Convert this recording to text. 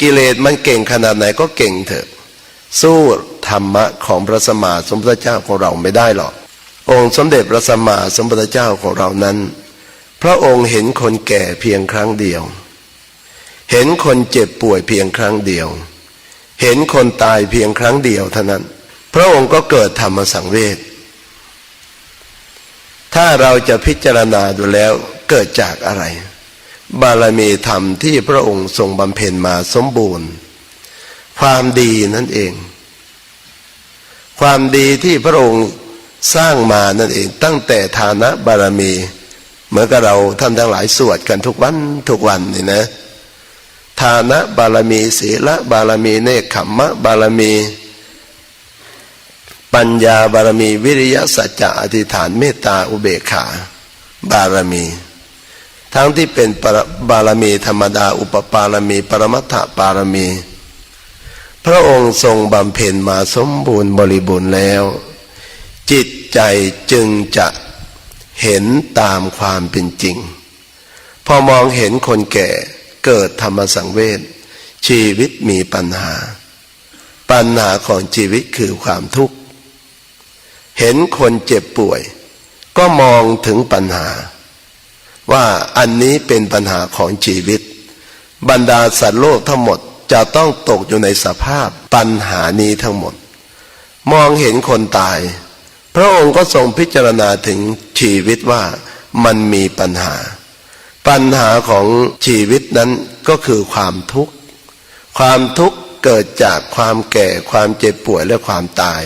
กิเลสมันเก่งขนาดไหนก็เก่งเถอะ สู้ธรรมะของพระสมมาสมพุทธเจ้าของเราไม่ได้หรอก องค์สมเด็จพระสมมาสมพุทธเจ้าของเรานั้น พระองค์เห็นคนแก่เพียงครั้งเดียว เห็นคนเจ็บป่วยเพียงครั้งเดียว เห็นคนตายเพียงครั้งเดียวเท่านั้น พระองค์ก็เกิดธรรมสังเวชถ้าเราจะพิจารณาดูแล้วเกิดจากอะไร บารมีธรรมที่พระองค์ทรงบำเพ็ญมาสมบูรณ์ ความดีนั่นเอง ความดีที่พระองค์สร้างมานั่นเอง ตั้งแต่ฐานะบารมี เหมือนกับเราท่านทั้งหลายสวดกันทุกวันทุกวันนี่นะฐานะบารมีศีละบารมีเนคขมมะบารมี ปัญญาบารมีวิริยะสัจจะอธิษฐานเมตตาอุเบกขา บารมี ทั้งที่เป็นปบารมีธรรมดา อุปปารมี ปรมัตถบารมี พระองค์ทรงบำเพ็ญมาสมบูรณ์บริบูรณ์แล้ว จิตใจจึงจะเห็นตามความเป็นจริง พอมองเห็นคนแก่เกิดธรรมสังเวชชีวิตมีปัญหา ปัญหาของชีวิตคือความทุกข์ เห็นคนเจ็บป่วย ก็มองถึงปัญหา ว่าอันนี้เป็นปัญหาของชีวิต บรรดาสัตว์โลกทั้งหมดจะต้องตกอยู่ในสภาพปัญหานี้ทั้งหมด มองเห็นคนตาย พระองค์ก็ทรงพิจารณาถึงชีวิตว่ามันมีปัญหา ปัญหาของชีวิตนั้นก็คือความทุกข์ ความทุกข์เกิดจากความแก่ความเจ็บป่วยและความตาย